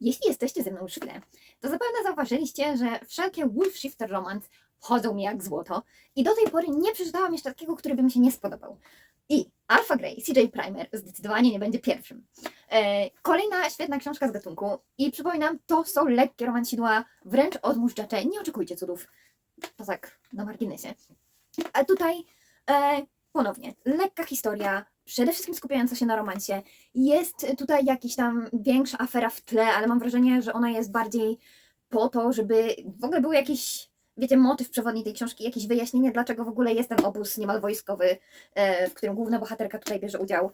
Jeśli jesteście ze mną już chwilę, to zapewne zauważyliście, że wszelkie Wolf Shifter Romance wchodzą mi jak złoto i do tej pory nie przeczytałam jeszcze takiego, który by mi się nie spodobał. I Alpha Grey, CJ Primer zdecydowanie nie będzie pierwszym. E, kolejna świetna książka z gatunku i przypominam, to są lekkie romansidła, wręcz odmóżdżacze, nie oczekujcie cudów. To tak na marginesie. A tutaj e, ponownie, lekka historia, przede wszystkim skupiająca się na romansie. Jest tutaj jakiś tam większa afera w tle, ale mam wrażenie, że ona jest bardziej po to, żeby w ogóle był jakiś, wiecie, motyw przewodni tej książki, jakieś wyjaśnienie, dlaczego w ogóle jest ten obóz niemal wojskowy, e, w którym główna bohaterka tutaj bierze udział.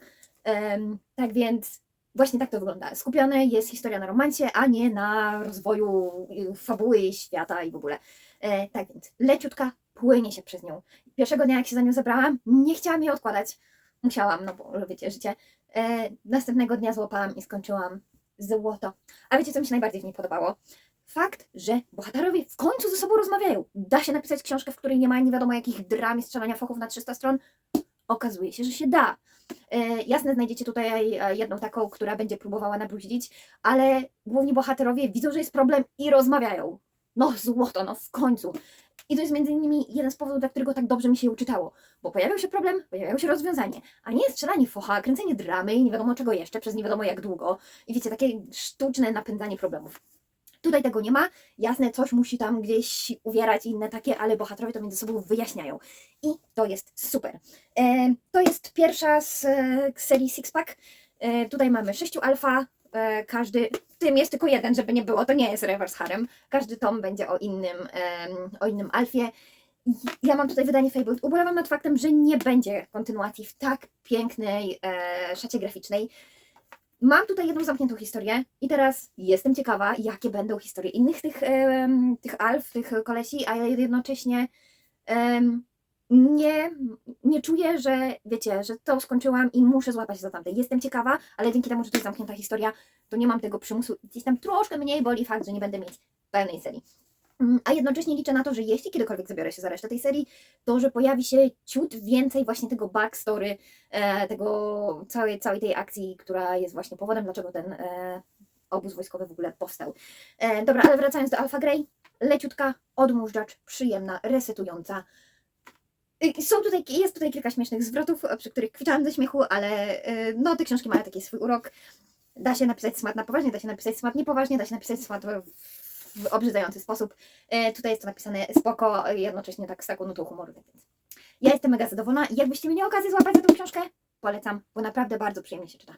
Tak więc właśnie tak to wygląda. Skupione jest historia na romansie, a nie na rozwoju y, fabuły, świata i w ogóle. E, tak więc leciutka płynie się przez nią. Pierwszego dnia, jak się za nią zabrałam, nie chciałam jej odkładać. Musiałam, no bo wiecie, życie. E, następnego dnia złapałam i skończyłam złoto. A wiecie, co mi się najbardziej w niej podobało? Fakt, że bohaterowie w końcu ze sobą rozmawiają. Da się napisać książkę, w której nie ma nie wiadomo jakich dram i strzelania fochów na 300 stron. Okazuje się, że się da. E, jasne, znajdziecie tutaj e, jedną taką, która będzie próbowała nabrudzić, ale główni bohaterowie widzą, że jest problem i rozmawiają. No złoto, no w końcu. I to jest między innymi jeden z powodów, dla którego tak dobrze mi się ją czytało. Bo pojawiał się problem, pojawiało się rozwiązanie. A nie strzelanie focha, kręcenie dramy i nie wiadomo czego jeszcze, przez nie wiadomo jak długo. I wiecie, takie sztuczne napędzanie problemów. Tutaj tego nie ma. Jasne, coś musi tam gdzieś uwierać i inne takie, ale bohaterowie to między sobą wyjaśniają. I to jest super. E, to jest pierwsza z e, serii Sixpack. E, tutaj mamy sześciu alfa. E, każdy, tym jest tylko jeden, żeby nie było, to nie jest reverse harem. Każdy tom będzie o innym, o innym alfie. Ja mam tutaj wydanie Fable. Ubolewam nad faktem, że nie będzie kontynuacji w tak pięknej e, szacie graficznej. Mam tutaj jedną zamkniętą historię i teraz jestem ciekawa, jakie będą historie innych tych, em, tych alf, tych kolesi, a jednocześnie em, nie, nie czuję, że wiecie, że to skończyłam i muszę złapać się za tamte. Jestem ciekawa, ale dzięki temu, że to jest zamknięta historia, to nie mam tego przymusu. Gdzieś tam troszkę mniej boli fakt, że nie będę mieć pełnej serii. Mm, A jednocześnie liczę na to, że jeśli kiedykolwiek zabiorę się za resztę tej serii, to że pojawi się ciut więcej właśnie tego backstory, e, tego całej, całej tej akcji, która jest właśnie powodem, dlaczego ten e, obóz wojskowy w ogóle powstał. E, dobra, ale wracając do Alpha Grey, leciutka, odmóżdżacz, przyjemna, resetująca. Y, Są tutaj, jest tutaj kilka śmiesznych zwrotów, e, przy których kwitałam ze śmiechu, ale e, no, te książki mają taki swój urok. Da się napisać smat na poważnie, da się napisać smat niepoważnie, da się napisać smat w, obrzydzający sposób. E, tutaj jest to napisane spoko, jednocześnie tak z taką nutą humoru. Więc ja jestem mega zadowolona. Jakbyście mieli okazję złapać za tą książkę, polecam, bo naprawdę bardzo przyjemnie się czyta.